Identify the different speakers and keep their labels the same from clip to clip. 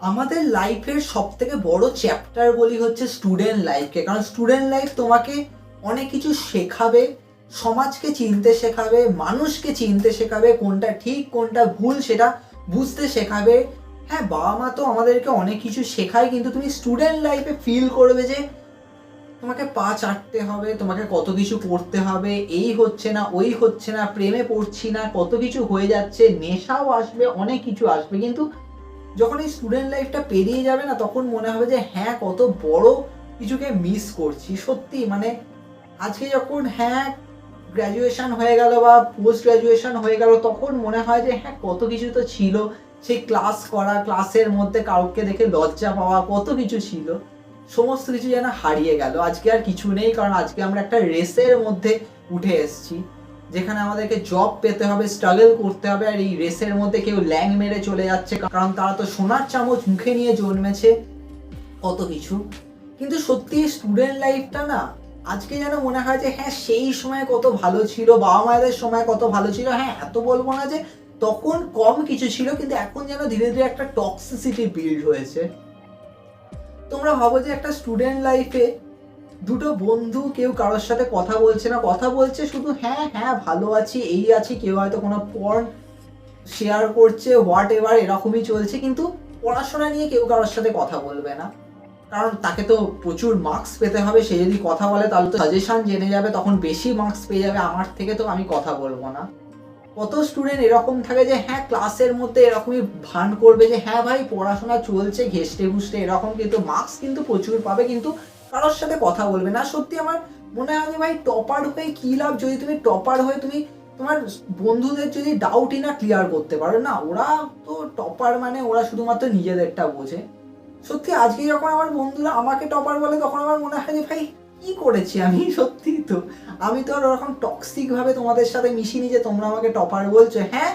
Speaker 1: আমাদের লাইফের সব থেকে বড় চ্যাপ্টার বলি হচ্ছে স্টুডেন্ট লাইফকে কারণ স্টুডেন্ট লাইফ তোমাকে অনেক কিছু শেখাবে, সমাজকে চিনতে শেখাবে, মানুষকে চিনতে শেখাবে, কোনটা ঠিক, কোনটা ভুল সেটা বুঝতে শেখাবে। হ্যাঁ বাবা মা তো আমাদেরকে অনেক কিছু শেখায়, কিন্তু তুমি স্টুডেন্ট লাইফে ফিল করবে যে তোমাকে পা চাটতে হবে, তোমাকে কত কিছু করতে হবে, এই হচ্ছে না, ওই হচ্ছে না, প্রেমে পড়ছি না, কত কিছু হয়ে যাচ্ছে, নেশাও আসবে, অনেক কিছু আসবে। কিন্তু যখন এই স্টুডেন্ট লাইফটা পেরিয়ে যাবে না, তখন মনে হবে যে হ্যাঁ কত বড় কিছুকে মিস করছি। সত্যি মানে আজকে যখন হ্যাঁ গ্র্যাজুয়েশন হয়ে গেল বা পোস্ট গ্র্যাজুয়েশন হয়ে গেল, তখন মনে হয় যে হ্যাঁ কত কিছু তো ছিল। সেই ক্লাস করা ক্লাসের মধ্যে কাউকে দেখে লজ্জা পাওয়া, কত কিছু ছিল। সমস্ত কিছু যেন হারিয়ে গেল। আজকে আর কিছু নেই, কারণ আজকে আমরা একটা রেসের মধ্যে উঠে এসেছি। যেখানে আমাদেরকে জব পেতে হবে স্ট্রাগল করতে হবে, আর এই রেসের মধ্যে কেউ ল্যাং মেরে চলে যাচ্ছে, কারণ তারা তো সোনার চামচ মুখে নিয়ে জন্মেছে। কত কিছু। কিন্তু সত্যি স্টুডেন্ট লাইফটা না, আজকে যেন মনে হয় যে হ্যাঁ সেই সময় কত ভালো ছিল, বাবা মায়েদের সময় কত ভালো ছিল হ্যাঁ এত বলব না যে তখন কম কিছু ছিল, কিন্তু এখন যেন ধীরে ধীরে একটা টক্সিসিটি বিল্ড হয়েছে। তোমরা ভাবো যে একটা স্টুডেন্ট লাইফে দুটো বন্ধু কেউ কারোর সাথে কথা বলছে না। কথা বলছে শুধু হ্যাঁ হ্যাঁ ভালো আছি, এই আছি। কেউ হয়তো কোনো পর্ন শেয়ার করছে হোয়াট এভার এরকমই চলছে। কিন্তু পড়াশোনা নিয়ে কেউ কারোর সাথে কথা বলবে না। কারণ তাকে তো প্রচুর মার্কস পেতে হবে। সে যদি কথা বলে, তাহলে তো সাজেশন জেনে যাবে, তখন বেশি মার্কস পেয়ে যাবে। আমার থেকে তো আমি কথা বলব না। কত স্টুডেন্ট এরকম থাকে যে হ্যাঁ ক্লাসের মধ্যে এরকমই ভান করবে যে হ্যাঁ ভাই, পড়াশোনা চলছে ঘেষ্টে ঘুষ্টে এরকম। কিন্তু মার্কস কিন্তু প্রচুর পাবে। কিন্তু কারোর সাথে কথা বলবে না। সত্যি আমার মনে হয় যে ভাই টপার হয়ে কী লাভ? যদি তুমি টপার হয়ে তুমি তোমার বন্ধুদের যদি ডাউটই না ক্লিয়ার করতে পারো না, ওরা তো টপার মানে ওরা শুধুমাত্র নিজেদেরটা বোঝে। সত্যি আজকে যখন আমার বন্ধুরা আমাকে টপার বলে, তখন আমার মনে হয় যে ভাই কি করেছি আমি? সত্যি তো। আমি তো আর ওরকম টক্সিক ভাবে তোমাদের সাথে মিশিনি যে তোমরা আমাকে টপার বলছো। হ্যাঁ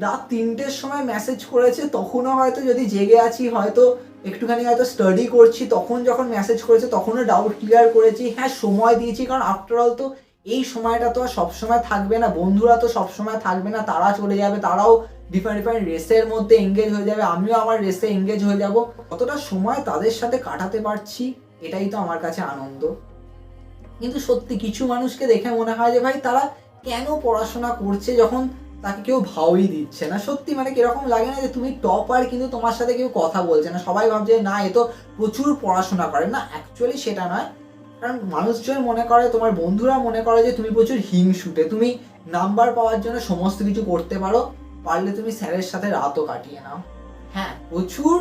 Speaker 1: রাত তিনটের সময় মেসেজ করেছে, তখনও হয়তো যদি জেগে আছি, হয়তো একটুখানি হয়তো স্টাডি করছি, তখন যখন মেসেজ করেছে, তখনও ডাউট ক্লিয়ার করেছি। হ্যাঁ সময় দিয়েছি, কারণ আফটার অল তো এই সময়টা তো আর সবসময় থাকবে না। বন্ধুরা তো সবসময় থাকবে না, তারা চলে যাবে, তারাও ডিফারেন্ট ডিফারেন্ট রেসের মধ্যে এঙ্গেজ হয়ে যাবে, আমিও আমার রেসে এঙ্গেজ হয়ে যাব। কতটা সময় তাদের সাথে কাটাতে পারছি, এটাই তো আমার কাছে আনন্দ। কিন্তু সত্যি কিছু মানুষকে দেখে মনে হয় যে, ভাই, তারা কেন পড়াশোনা করছে? যখন তাকে কেউ ভাওই দিচ্ছে না। সত্যি মানে কীরকম লাগে না যে তুমি টপার কিন্তু তোমার সাথে কেউ কথা বলছে না। সবাই ভাবছে না, এ তো প্রচুর পড়াশোনা করে। না অ্যাকচুয়ালি সেটা নয়। কারণ মানুষজন মনে করে, তোমার বন্ধুরা মনে করে যে, তুমি প্রচুর হিংসুটে। তুমি নাম্বার পাওয়ার জন্য সমস্ত কিছু করতে পারো। পারলে তুমি স্যারের সাথে রাতও কাটিয়ে নাও। হ্যাঁ প্রচুর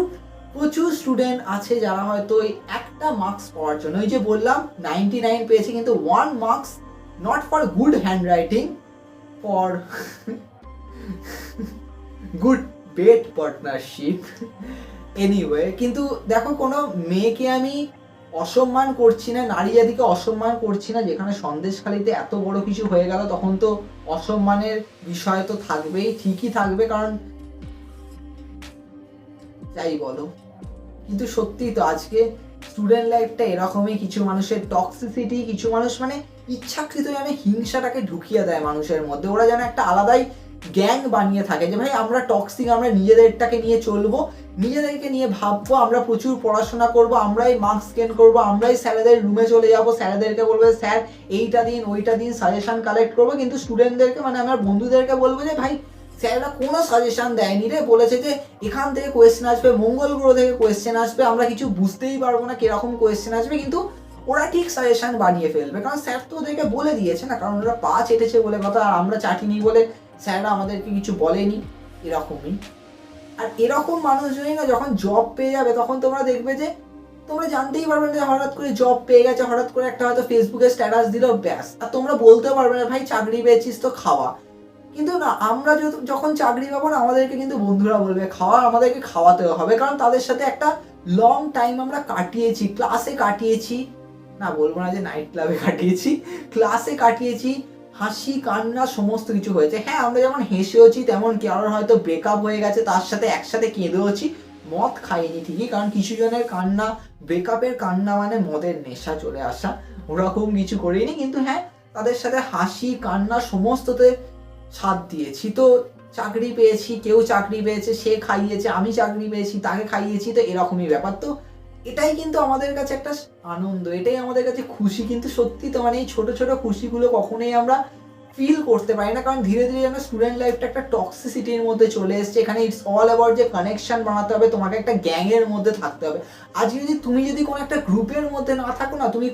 Speaker 1: প্রচুর স্টুডেন্ট আছে যারা হয়তো ওই একটা মার্কস পাওয়ার জন্য। ওই যে বললাম নাইনটি নাইন পেয়েছে, কিন্তু one marks not for good handwriting for good bat partnership anyway কিন্তু দেখো কোনো মেয়েকে আমি অসম্মান করছি না, নারী জাতিকে অসম্মান করছি না, যেখানে সন্দেশখালিতে এত বড় কিছু হয়ে গেল, তখন তো অসম্মানের বিষয় তো থাকবেই, ঠিকই থাকবে, কারণ যাই বলো। কিন্তু সত্যি তো আজকে স্টুডেন্ট লাইফটা এরকমই, কিছু মানুষের টক্সিসিটি কিছু মানুষ মানে ইচ্ছাকৃত যেন হিংসাটাকে ঢুকিয়ে দেয় মানুষের মধ্যে। ওরা যেন একটা আলাদাই গ্যাং বানিয়ে থাকে যে, ভাই, আমরা টক্সিক আমরা নিজেদেরটাকে নিয়ে চলবো, নিজেদেরকে নিয়ে ভাববো, আমরা প্রচুর পড়াশোনা করব, আমরাই মার্কস গেন করব, আমরাই স্যারেদের রুমে চলে যাব, স্যারেদেরকে বলব স্যার, এইটা দিন, ওইটা দিন সাজেশন কালেক্ট করব। কিন্তু স্টুডেন্টদেরকে মানে আমার বন্ধুদেরকে বলব যে, ভাই, স্যাররা কোনো সাজেশন দেয়নি রে, বলেছে যে, এখান থেকে কোয়েশ্চেন আসবে মঙ্গল গ্রহ থেকে কোয়েশ্চেন আসবে, আমরা কিছু বুঝতেই পারব না কীরকম কোয়েশ্চেন আসবে। কিন্তু ওরা ঠিক সাজেশন বানিয়ে ফেলবে। কারণ স্যার তো ওদেরকে বলে দিয়েছে না, কারণ ওরা পা চেটেছে বলে কথা, আর আমরা চাটিনি বলে স্যাররা আমাদেরকে কিছু বলেনি, এরকমই। আর এরকম মানুষজনই না যখন জব পেয়ে যাবে, তখন তোমরা দেখবে যে, তোমরা জানতেই পারবে না যে হঠাৎ করে জব পেয়ে গেছে, হঠাৎ করে একটা হয়তো ফেসবুকে স্ট্যাটাস দিল, ব্যাস। আর তোমরা বলতে পারবে না, ভাই, চাকরি পেয়েছিস তো, খাওয়া। কিন্তু না, আমরা যখন চাকরি পাবো না, আমাদেরকে কিন্তু বন্ধুরা বলবে, খাওয়া আমাদেরকে খাওয়াতেও হবে। কারণ তাদের সাথে একটা লং টাইম আমরা কাটিয়েছি ক্লাসে কাটিয়েছি। না, বলব না যে নাইট ক্লাবে কাটিয়েছি ক্লাসে কাটিয়েছি। হাসি, কান্না, সমস্ত কিছু হয়েছে। হ্যাঁ আমরা যেমন হেসেওছি তেমন কারোর হয়তো ব্রেকআপ হয়ে গেছে, তার সাথে একসাথে কেঁদেওছি মদ খাইনি ঠিকই, কারণ কিছু জনের কান্না ব্রেকআপের কান্না মানে মদের নেশা, চলে আসা। ওরকম কিছু করিনি, কিন্তু হ্যাঁ তাদের সাথে হাসি, কান্না, সমস্ততে সাথ দিয়েছি। তো চাকরি পেয়েছি, কেউ চাকরি পেয়েছে, সে খাইয়েছে, আমি চাকরি পেয়েছি, তাকে খাইয়েছি, তো এরকমই ব্যাপার। তো এটাই কিন্তু আমাদের কাছে একটা আনন্দ, এটাই আমাদের কাছে খুশি। কিন্তু সত্যি তো মানে এই ছোট ছোটো খুশিগুলো কখনোই আমরা ফিল করতে পারি না। কারণ ধীরে ধীরে যেন স্টুডেন্ট লাইফটা একটা টক্সিসিটির মধ্যে চলে এসছে। এখানে ইটস অল অ্যাবাউট যে কানেকশন বানাতে হবে, তোমাকে একটা গ্যাংয়ের মধ্যে থাকতে হবে। আজ যদি তুমি যদি কোনো একটা গ্রুপের মধ্যে না থাকো না, তুমি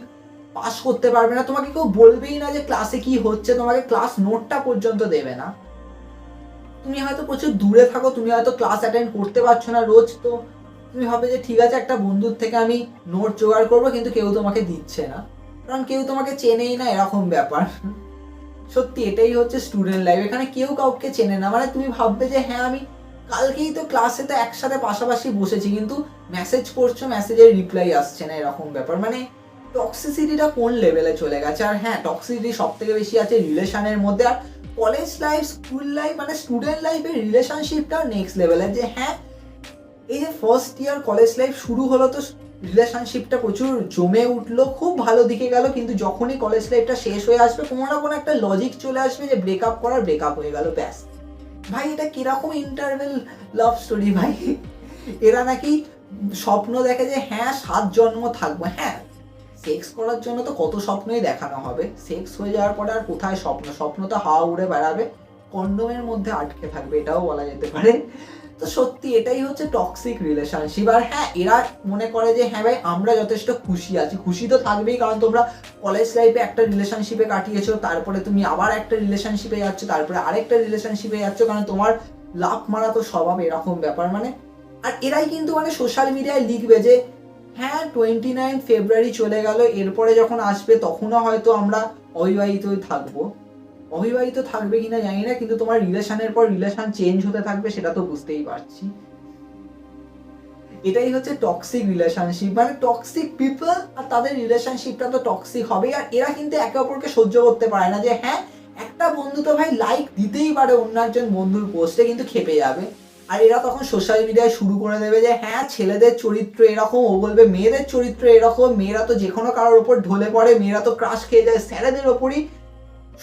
Speaker 1: পাস করতে পারবে না। তোমাকে কেউ বলবেই না যে ক্লাসে কি হচ্ছে, তোমাকে ক্লাস নোটটা পর্যন্ত দেবে না। তুমি হয়তো প্রচুর দূরে থাকো, তুমি হয়তো ক্লাস অ্যাটেন্ড করতে পারছ না রোজ। তো তুমি ভাবে যে ঠিক আছে, একটা বন্ধুর থেকে আমি নোট জোগাড় করব, কিন্তু কেউ তোমাকে দিচ্ছে না। কারণ কেউ তোমাকে চেনেই না, এরকম ব্যাপার। সত্যি, এটাই হচ্ছে স্টুডেন্ট লাইফ এখানে কেউ কাউকে চেনে না। মানে তুমি ভাববে যে হ্যাঁ আমি কালকেই তো ক্লাসে তো একসাথে পাশাপাশি বসেছি, কিন্তু মেসেজ করছ মেসেজের রিপ্লাই আসছে না, এরকম ব্যাপার। মানে টক্সিসিটিটা কোন লেভেলে চলে গেছে? আর হ্যাঁ টক্সিসিটি সব থেকে বেশি আছে রিলেশনের মধ্যে। আর কলেজ লাইফ স্কুল লাইফ মানে স্টুডেন্ট লাইফের রিলেশনশিপটা নেক্সট লেভেলের যে হ্যাঁ এই যে ফার্স্ট ইয়ার কলেজ লাইফ শুরু হলো তো রিলেশনশিপটা প্রচুর জমে উঠল, খুব ভালো দিকে গেল, কিন্তু যখনই কলেজ লাইফটা শেষ হয়ে আসবে, কোনো না কোনো একটা লজিক চলে আসবে যে ব্রেকআপ করার ব্রেকআপ হয়ে গেল, ব্যাস। ভাই, এটা কীরকম ইন্টারভেল লাভ স্টোরি ভাই? এরা নাকি স্বপ্ন দেখে যে হ্যাঁ সাত জন্ম থাকব হ্যাঁ সেক্স করার জন্য তো কত স্বপ্নই দেখানো হবে। সেক্স হয়ে যাওয়ার পরে আর কোথায় স্বপ্ন? স্বপ্ন তো হাওয়া উড়ে বেড়াবে কন্ডোমের মধ্যে আটকে থাকবে, এটাও বলা যেতে পারে। তো সত্যি এটাই হচ্ছে টক্সিক রিলেশনশিপ আর হ্যাঁ এরা মনে করে যে হ্যাঁ ভাই, আমরা যথেষ্ট খুশি আছি। খুশি তো থাকবেই, কারণ তোমরা কলেজ লাইফে একটা রিলেশনশিপে কাটিয়েছো, তারপরে তুমি আবার একটা রিলেশনশিপে যাচ্ছ, তারপরে আরেকটা রিলেশনশিপে যাচ্ছ, কারণ তোমার লাভ মারা তো স্বভাব এরকম ব্যাপার মানে আর এরাই কিন্তু মানে সোশ্যাল মিডিয়ায় লিখবে যে হ্যাঁ টোয়েন্টি নাইন ফেব্রুয়ারি চলে গেল, এরপরে যখন আসবে, তখনও হয়তো আমরা অবিবাহিতই থাকব। অবিবাহিত থাকবে কিনা জানি না, কিন্তু তোমার রিলেশনের পর রিলেশন চেঞ্জ হতে থাকবে সেটা তো বুঝতেই পারছি। এটাই হচ্ছে টক্সিক রিলেশনশিপ মানে টক্সিক পিপল আর তাদের রিলেশনশিপটা তো টক্সিক হবেই। আর এরা কিন্তু একে অপরকে সহ্য করতে পারে না যে হ্যাঁ একটা বন্ধু তো ভাই লাইক দিতেই পারে অন্য একজন বন্ধুর পোস্টে কিন্তু খেপে যাবে। আর এরা তখন সোশ্যাল মিডিয়ায় শুরু করে দেবে যে হ্যাঁ ছেলেদের চরিত্র এরকম, ও বলবে, মেয়েদের চরিত্র এরকম, মেয়েরা তো যে কোনো কারোর ওপর ঢলে পড়ে, মেয়েরা তো ক্রাশ খেয়ে যায়, স্যারেদের ওপরই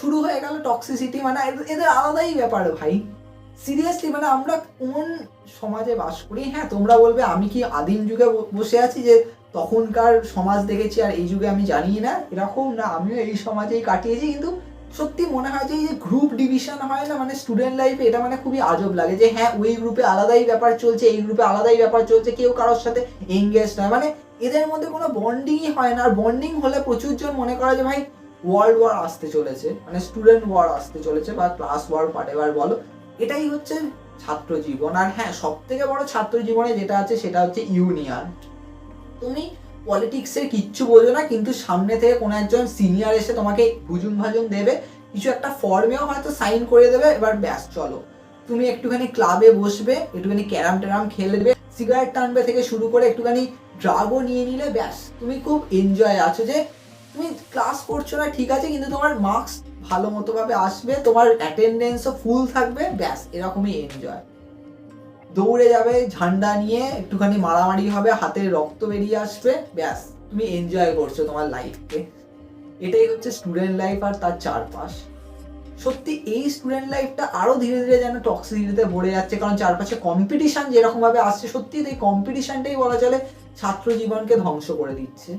Speaker 1: শুরু হয়ে গেল টক্সিসিটি মানে এদের- আলাদাই ব্যাপার ভাই। সিরিয়াসলি মানে আমরা কোন সমাজে বাস করি? হ্যাঁ তোমরা বলবে, আমি কি আদিম যুগে বসে আছি যে তখনকার সমাজ দেখেছি আর এই যুগে আমি জানি না? এরকম না, আমিও এই সমাজেই কাটিয়েছি, কিন্তু সত্যি মনে হয় যে এই যে গ্রুপ ডিভিশন হয় না মানে স্টুডেন্ট লাইফে এটা মানে খুবই আজব লাগে যে হ্যাঁ ওই গ্রুপে আলাদাই ব্যাপার চলছে, এই গ্রুপে আলাদাই ব্যাপার চলছে, কেউ কারোর সাথে এঙ্গেজ নয়। মানে এদের মধ্যে কোনো বন্ডিংই হয় না, আর বন্ডিং হলে প্রচুর জন মনে করে যে ভাই ওয়ার্ল্ড ওয়ার আসতে চলেছে মানে স্টুডেন্ট ওয়ার আসতে চলেছে বা ক্লাস ওয়ার হোয়াট বলো, এটাই হচ্ছে ছাত্র জীবন। আর হ্যাঁ সব থেকে বড় ছাত্র জীবনে যেটা আছে সেটা হচ্ছে ইউনিয়ন তুমি পলিটিক্সের কিচ্ছু বোঝো না, কিন্তু সামনে থেকে কোনো একজন সিনিয়র এসে তোমাকে ভুজুম ভাজুম দেবে, কিছু একটা ফর্মেও হয়তো সাইন করে দেবে, এবার ব্যাস, চলো। তুমি একটুখানি ক্লাবে বসবে, একটুখানি ক্যারাম ট্যারাম খেলবে সিগারেট টানবে থেকে শুরু করে একটুখানি ড্রাগও নিয়ে নিলে ব্যাস। তুমি খুব এনজয় আছো যে তুমি ক্লাস করছ না, ঠিক আছে, কিন্তু তোমার মার্কস ভালো মতো ভাবে আসবে, তোমার অ্যাটেন্ডেন্সও ফুল থাকবে, ব্যাস, এরকমই এনজয় দৌড়ে যাবে, ঝান্ডা নিয়ে একটুখানি মারামারি হবে, হাতে রক্ত বেরিয়ে আসবে, ব্যাস, তুমি এনজয় করছ তোমার লাইফকে এটাই হচ্ছে স্টুডেন্ট লাইফ আর তার চারপাশ। সত্যি, এই স্টুডেন্ট লাইফটা আরও ধীরে ধীরে যেন টক্সিসিটিতে ভরে যাচ্ছে, কারণ চারপাশে কম্পিটিশন যেরকমভাবে আসছে সত্যি এই কম্পিটিশনটাই বলা চলে, ছাত্র জীবনকে ধ্বংস করে দিচ্ছে।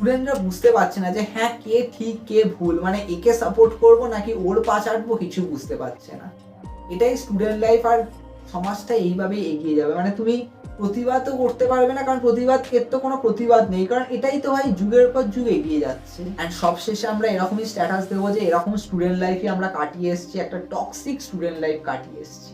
Speaker 1: স্টুডেন্টরা বুঝতে পারছে না যে হ্যাঁ কে ঠিক, কে ভুল মানে একে সাপোর্ট করব নাকি ওর পা চাটবো কিছু বুঝতে পারছে না। এটাই স্টুডেন্ট লাইফ আর সমাজটা এইভাবেই এগিয়ে যাবে। মানে তুমি প্রতিবাদও করতে পারবে না, কারণ প্রতিবাদ, এর তো কোনো প্রতিবাদ নেই, কারণ এটাই তো ভাই যুগের পর যুগ এগিয়ে যাচ্ছে। অ্যান্ড সবশেষে আমরা এরকমই স্ট্যাটাস দেবো যে এরকম স্টুডেন্ট লাইফে আমরা কাটিয়ে এসেছি, একটা টক্সিক স্টুডেন্ট লাইফ কাটিয়ে এসেছি।